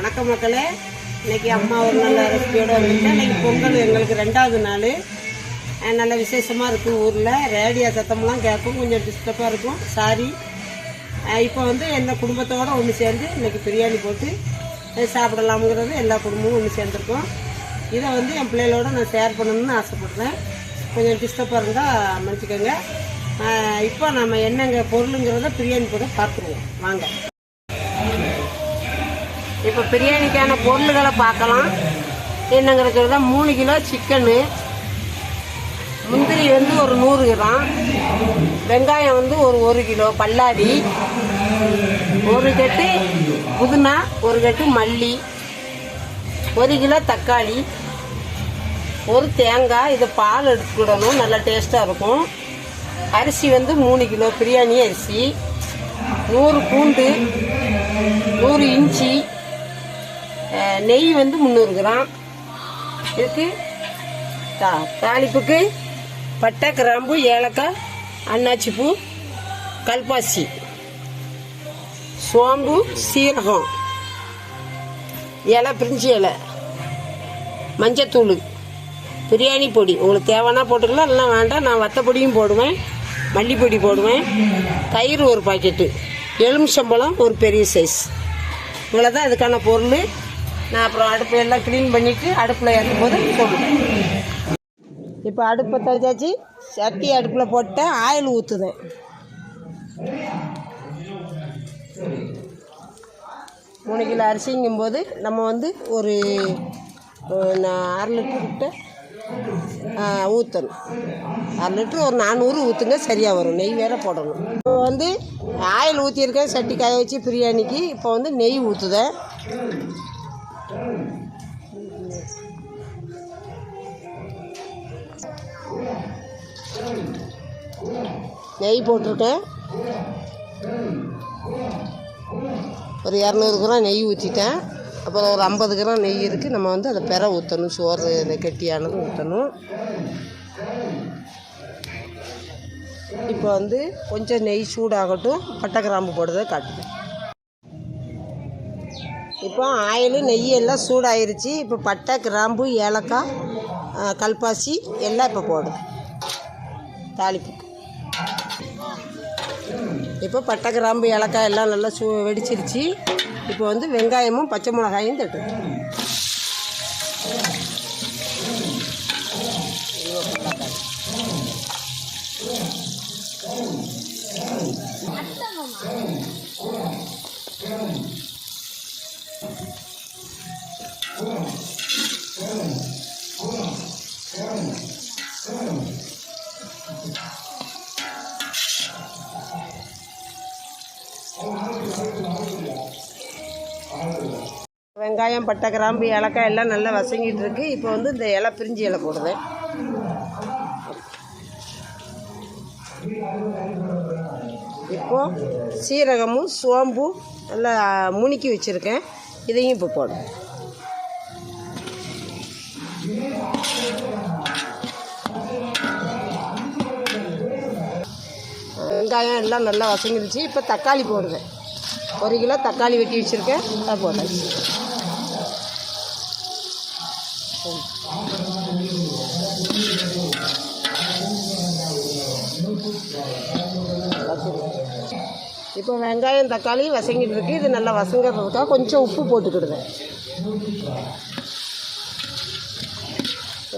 வணக்கம் மக்களே. இன்னைக்கு அம்மா ஒரு நல்ல ரெசிபியோட வந்துட்டு இன்னைக்கு பொங்கல் எங்களுக்கு ரெண்டாவது நாள். நல்ல விசேஷமாக இருக்கும் ஊரில். ரேடியோ சத்தம்லாம் கேட்கும். கொஞ்சம் டிஸ்டர்பாக இருக்கும். சாரி இப்போ வந்து எந்த குடும்பத்தோடு ஒன்று சேர்ந்து இன்னைக்கு பிரியாணி போட்டு அஹ் சாப்பிடலாம்ங்கிறது எல்லா குடும்பமும் ஒன்று சேர்ந்துருக்கோம். இதை வந்து என் பிள்ளைகளோட நான் ஷேர் பண்ணணும்னு ஆசைப்பட்றேன். கொஞ்சம் டிஸ்டர்பாக இருந்தால் மன்னிச்சுக்கோங்க. இப்போ நம்ம என்னங்க பொருளுங்கிறத பிரியாணி போட்டு பார்த்துருவோம். வாங்க. இப்போ பிரியாணிக்கான பொருள்களை பார்க்கலாம். என்னங்கிறது மூணு கிலோ சிக்கனு. முந்திரி வந்து ஒரு நூறு கிராம். வெங்காயம் வந்து ஒரு ஒரு கிலோ பல்லாரி. ஒரு கட்டு புதினா ஒரு கட்டு மல்லி. ஒரு கிலோ தக்காளி. ஒரு தேங்காய். இது பால் எடுத்துக்கிடணும். நல்லா டேஸ்ட்டாக இருக்கும். அரிசி வந்து மூணு கிலோ. பிரியாணி அரிசி. நூறு பூண்டு. நூறு இஞ்சி. நெய் வந்து முந்நூறு கிராம். இதுக்கு தா தாளிப்புக்கு பட்டை கிராம்பு ஏலக்காய் அன்னாச்சி பூ கல்பாசி சோம்பு சீரகம் இலை பிரிஞ்சி இலை மஞ்சத்தூள் பிரியாணி பொடி. உங்களுக்கு தேவைன்னா போட்டுக்கலாம் இல்லைனா வேண்டாம். நான் வத்த பொடியும் போடுவேன் மல்லிப்பொடி போடுவேன். தயிர் ஒரு பாக்கெட்டு. எலுமிச்சம்பழம் ஒரு பெரிய சைஸ் இவ்வளோ தான் இதுக்கான பொருள். நான் அப்புறம் அடுப்பு எல்லாம் க்ளீன் பண்ணிவிட்டு அடுப்பில் ஏற்றும் போது சொல்லுவேன் இப்போ அடுப்பை தச்சாச்சு சட்டி அடுப்பில் போட்டேன் ஆயில் ஊற்றுதேன் மூணு கிலோ அரிசிங்கும் போது நம்ம வந்து ஒரு அரை லிட்டர்கிட்ட ஊற்றணும் அரை லிட்டர் ஒரு நானூறு ஊற்றுங்க சரியாக வரும். நெய் வேற போடணும். இப்போ வந்து ஆயில் ஊற்றிருக்கேன் சட்டி காய வச்சு பிரியாணிக்கு. இப்போ வந்து நெய் ஊற்றுதேன் நெய் போட்டிருக்கேன் ஒரு இரநூறு கிராம் நெய் ஊற்றிட்டேன். அப்புறம் ஒரு ஐம்பது கிராம் நெய் இருக்குது நம்ம வந்து அதை பெற ஊற்றணும். சோறு இந்த கெட்டியானது ஊற்றணும். இப்போ வந்து கொஞ்சம் நெய் சூடாகட்டும். பட்டை கிராம்பு போடுறதை காட்டுவேன் இப்போ ஆயில் நெய் எல்லாம் சூடாயிருச்சு. இப்போ பட்டை கிராம்பு ஏலக்காய் கல்பாசி எல்லாம் இப்போ போடுது தாளிப்பு. இப்போ பட்டை கிராம்பு ஏலக்காய் எல்லாம் நல்லா சூ வெடிச்சிருச்சு. இப்போ வந்து வெங்காயமும் பச்சை மிளகாயும் தட்டு. வெங்காயம் பட்டை கிராம்பு ஏலக்காய் எல்லாம் நல்லா வசங்கிட்டு இருக்கு. இப்போ வந்து இந்த இலை பிரிஞ்சு இலை போடுது இப்போ சீரகமும் சோம்பும் நல்லா முணுக்கி வச்சுருக்கேன். இதையும் இப்போ போடும் வெங்காயம் எல்லாம் நல்லா வசங்கிருச்சு இப்போ தக்காளி போடுவேன். ஒரு கிலோ தக்காளி வெட்டி வச்சுருக்கேன். அதை போட்டாச்சு இப்போ வெங்காயம் தக்காளி வசங்கிட்டு இருக்கு. இது நல்லா வசங்கிறதுக்காக கொஞ்சம் உப்பு போட்டுக்கிடுவேன்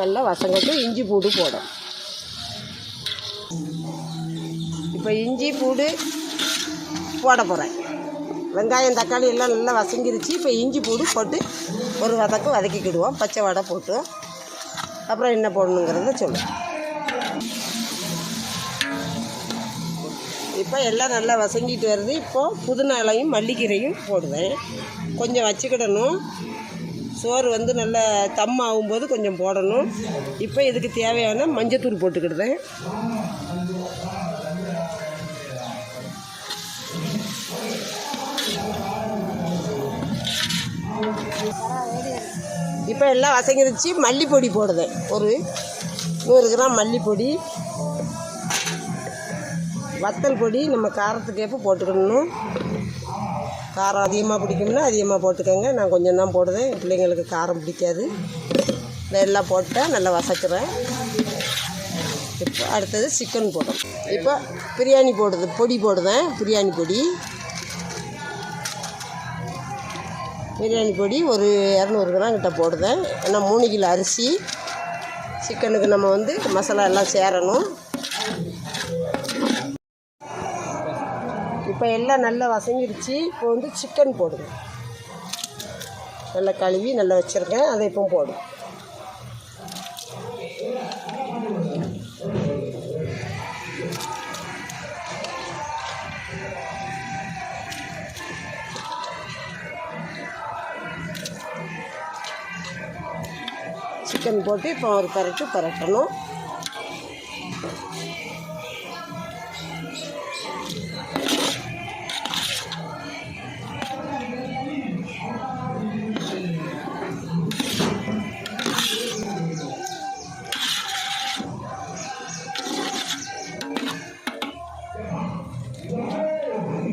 நல்லா வசங்கிட்டு இஞ்சி பூடு போடும் இப்போ இஞ்சி பூடு போட போகிறேன் வெங்காயம் தக்காளி எல்லாம் நல்லா வசங்கிருச்சு. இப்போ இஞ்சி பூடு போட்டு ஒரு வதக்கு வதக்கிக்கிடுவோம். பச்சை வடை போட்டு. அப்புறம் என்ன போடணுங்கிறத சொல்லுவேன் இப்போ எல்லாம் நல்லா வசங்கிட்டு வருது. இப்போது புதினாலையும் மல்லிக்கீரையும் போடுவேன் கொஞ்சம் வச்சுக்கிடணும். சோறு வந்து நல்லா தம் ஆகும்போது கொஞ்சம் போடணும். இப்போ இதுக்கு தேவையான மஞ்சத்தூள் போட்டுக்கிடுவேன் இப்போ எல்லாம் வசங்கிருச்சு. மல்லிப்பொடி போடுதேன் ஒரு நூறு கிராம் மல்லிப்பொடி. வத்தல் பொடி நம்ம காரத்துக்கேற்ப போட்டுக்கணும். காரம் அதிகமாக பிடிக்கும்னா அதிகமாக போட்டுக்கோங்க. நான் கொஞ்சம் தான் போடுவேன் என் பிள்ளைங்களுக்கு காரம் பிடிக்காது. எல்லாம் போட்டால் நல்லா வசக்கிறேன். இப்போ அடுத்தது சிக்கன் போடும் இப்போ பிரியாணி போடுது பொடி போடுவேன் பிரியாணி பொடி. பிரியாணி பொடி ஒரு இரநூறு கிராம் கிட்ட போடுவேன் ஏன்னா மூணு கிலோ அரிசி. சிக்கனுக்கு நம்ம வந்து மசாலா எல்லாம் சேரணும். இப்போ எல்லாம் நல்லா வசங்கிடுச்சு இப்போ வந்து சிக்கன் போடுங்க. நல்லா கழுவி நல்லா வச்சுருக்கேன் அதை இப்போ போடும் சிக்கன் போட்டு இப்போ ஒரு பரட்டு பரட்டணும்.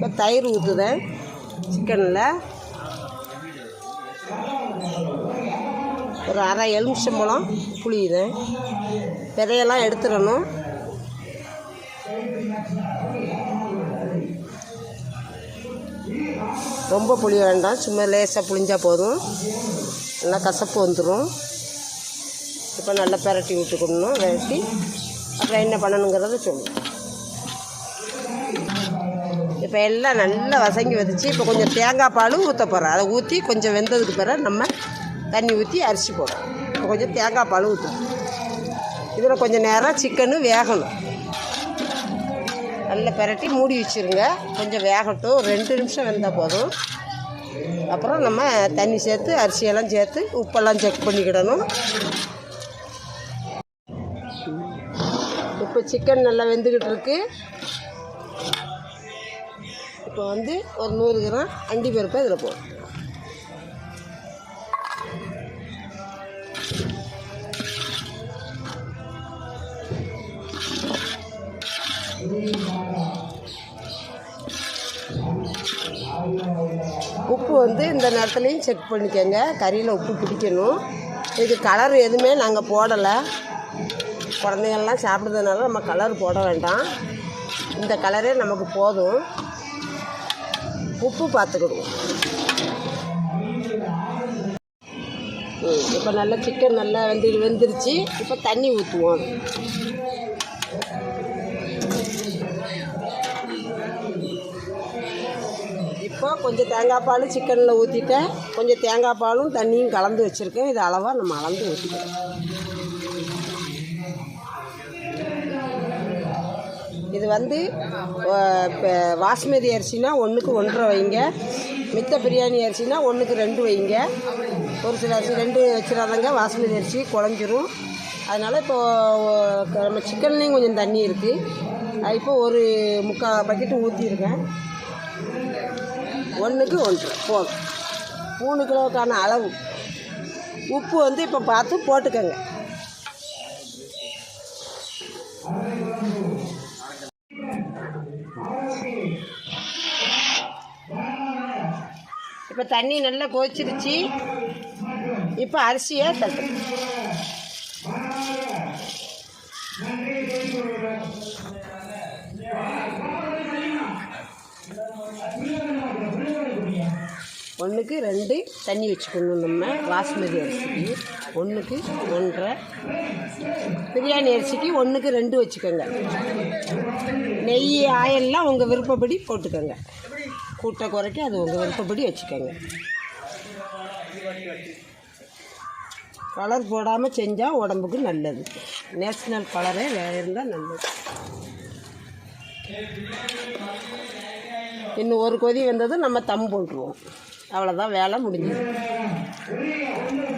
இப்போ தயிர் ஊற்றுதேன் சிக்கனில். ஒரு அரை எலுமிச்சம்பழம் புளியுதேன் விதையெல்லாம் எடுத்துடணும். ரொம்ப புளி வேண்டாம். சும்மா லேசாக புளிஞ்சால் போதும். நல்லா கசப்பு வந்துடும் இப்போ நல்லா பெரட்டி விட்டுக்கணும். விரட்டி. அப்புறம் என்ன பண்ணணுங்கிறத சொல்லுவோம் இப்போ எல்லாம் நல்லா வசங்கி வதச்சி இப்போ கொஞ்சம் தேங்காய் பாலும் ஊற்ற போகிறோம் அதை ஊற்றி கொஞ்சம் வெந்ததுக்கு பிறகு நம்ம தண்ணி ஊற்றி அரிசி போடுறோம் இப்போ கொஞ்சம் தேங்காய் பாலும் ஊற்றுறோம் இதில் கொஞ்சம் நேரம் சிக்கனு வேகணும். நல்லா பெரட்டி மூடி வச்சுருங்க. கொஞ்சம் வேகட்டும். ரெண்டு நிமிஷம் வெந்தால் போதும். அப்புறம் நம்ம தண்ணி சேர்த்து அரிசியெல்லாம் சேர்த்து உப்பெல்லாம் செக் பண்ணிக்கிடணும். இப்போ சிக்கன் நல்லா வெந்துக்கிட்டு இருக்குது இப்போ வந்து ஒரு நூறு கிராம் அண்டி பருப்பு இதில் போடும் உப்பு வந்து இந்த நேரத்துலையும் செக் பண்ணிக்கோங்க. கறியில் உப்பு பிடிக்கணும். இதுக்கு கலர் எதுவுமே நாங்கள் போடலை. குழந்தைங்கள்லாம் சாப்பிட்றதுனால நம்ம கலர் போட வேண்டாம். இந்த கலரே நமக்கு போதும். உப்பு பார்த்துக்கிடுவோம் இப்போ நல்லா சிக்கன் நல்லா வெந்து வெந்துருச்சு. இப்போ தண்ணி ஊற்றுவோம் இப்போ கொஞ்சம் தேங்காய் பால் சிக்கனில் ஊற்றிட்டேன் கொஞ்சம் தேங்காய் பாலும் தண்ணியும் கலந்து வச்சுருக்கேன். இது அளவாக நம்ம அளந்து ஊற்றிக்கிறோம் இது வந்து வாஸ்மதி இப்போ பாஸ்மதி அரிசினா ஒன்றுக்கு ஒன்றரை வைங்க. மித்த பிரியாணி அரிசினா ஒன்றுக்கு ரெண்டு வைங்க. ஒரு சில அரிசி ரெண்டு வச்சிடாதாங்க வாஸ்மதி அரிசி குழஞ்சிரும். அதனால் இப்போது நம்ம சிக்கன்லேயும் கொஞ்சம் தண்ணி இருக்குது இப்போ ஒரு முக்கால் பக்கெட்டு ஊற்றிருக்கேன் ஒன்றுக்கு ஒன்று போதும். மூணு கிலோக்கான அளவு. உப்பு வந்து இப்போ பார்த்து போட்டுக்கோங்க. தண்ணி நல்லா கொதிச்சிருச்சு. இப்போ அரிசியை தட்டு. ஒன்றுக்கு ரெண்டு தண்ணி வச்சுக்கணும் நம்ம பாஸ்மதி அரிசிக்கு. ஒன்றுக்கு ஒன்றரை. பிரியாணி அரிசிக்கு ஒன்றுக்கு ரெண்டு வச்சுக்கோங்க. நெய் ஆயிலெலாம் உங்கள் விருப்பப்படி போட்டுக்கோங்க. கூட்ட குறைக்க அது உங்கள் விருப்பப்படி வச்சுக்கோங்க. கலர் போடாமல் செஞ்சால் உடம்புக்கு நல்லது. நேஷ்னல் கலரே வேறு இருந்தால் நல்லது. இன்னும் ஒரு கொதி வந்ததும் நம்ம தம் போட்டுருவோம். அவ்வளோதான் வேலை முடிஞ்சது.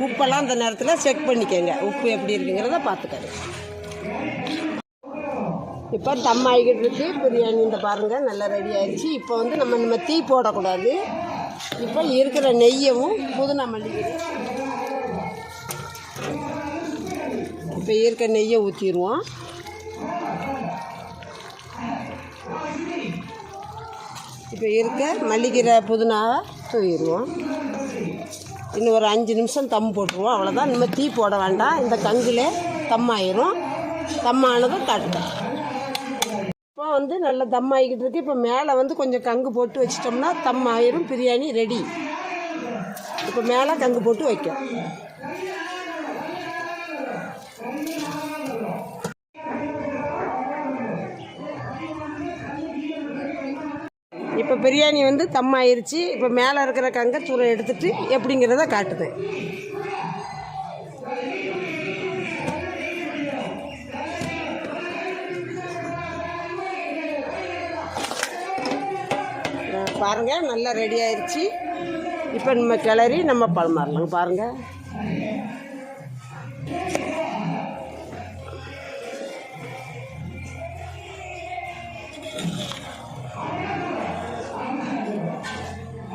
உப்பெல்லாம் அந்த நேரத்தில் செக் பண்ணிக்கோங்க. உப்பு எப்படி இருக்குங்கிறத பார்த்துக்கோங்க. இப்போ தம் ஆகிக்கிட்டு இருக்கு. பிரியாணி இந்த பாருங்கள் நல்லா ரெடி ஆயிடுச்சு. இப்போ வந்து நம்ம நம்ம தீ போடக்கூடாது. இப்போ இருக்கிற நெய்யவும் புதினா மல்லிகை இப்போ இருக்க நெய்யை ஊற்றிடுவோம் இப்போ இருக்க மல்லிகீரை புதினாவை தூவிடுவோம். இன்னும் ஒரு அஞ்சு நிமிஷம் தம் போட்டுருவோம். அவ்வளோதான் நம்ம தீ போட வேண்டாம். இந்த கங்கில் தம் தம்மானதும் தம் ஆனதும் வந்து நல்லா தம் ஆகிக்கிட்டு இருக்கு. இப்போ மேலே வந்து கொஞ்சம் கங்கு போட்டு வச்சிட்டோம்னா தம் ஆயிரும் பிரியாணி ரெடி இப்போ மேலே கங்கு போட்டு வைக்கும். இப்போ பிரியாணி வந்து தம் ஆயிருச்சு. இப்போ மேலே இருக்கிற கங்கை தூரை எடுத்துகிட்டு எப்படிங்கிறத காட்டுது. பாருங்கள் பாருங்க நல்லா ரெடி ஆயிடுச்சு இப்போ நம்ம கிளறி நம்ம பழமாறலாம் பாருங்க.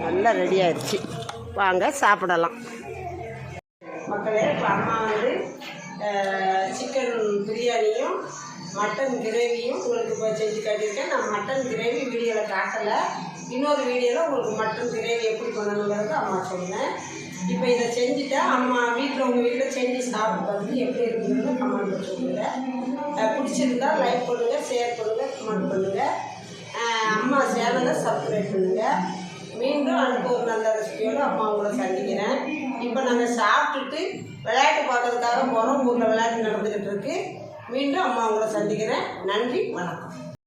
நல்லா ரெடி ஆயிடுச்சு வாங்க சாப்பிடலாம். மக்களே இப்போ அம்மா வந்து சிக்கன் பிரியாணியும் மட்டன் கிரேவியும் உங்களுக்கு செஞ்சு காட்டியிருக்கேன். நான் மட்டன் கிரேவி வீடியோவில் காட்டலை. இன்னொரு வீடியோவில் உங்களுக்கு மட்டன் கிரேவி எப்படி பண்ணணுங்கிறது அம்மா சொன்னேன். இப்போ இதை செஞ்சுட்டா அம்மா வீட்டில் உங்கள் வீட்டில் செஞ்சு சாப்பிட்டு பார்த்து எப்படி இருக்குதுன்னு கமெண்ட் சொல்லுங்கள் பிடிச்சிருந்தா லைக் பண்ணுங்கள் ஷேர் பண்ணுங்கள் கமெண்ட் பண்ணுங்கள் அம்மா சேனலை சப்ஸ்கிரைப் பண்ணுங்கள் மீண்டும் அடுத்த ஒரு நல்ல ரெசிபியோடு அம்மா உங்களை சந்திக்கிறேன். இப்போ நாங்கள் சாப்பிட்டுட்டு விளையாட்டு பார்க்கறதுக்காக போகிறோம் ஊரில் விளையாட்டு நடந்துக்கிட்டு இருக்கு. மீண்டும் அம்மா உங்களை சந்திக்கிறேன். நன்றி வணக்கம்.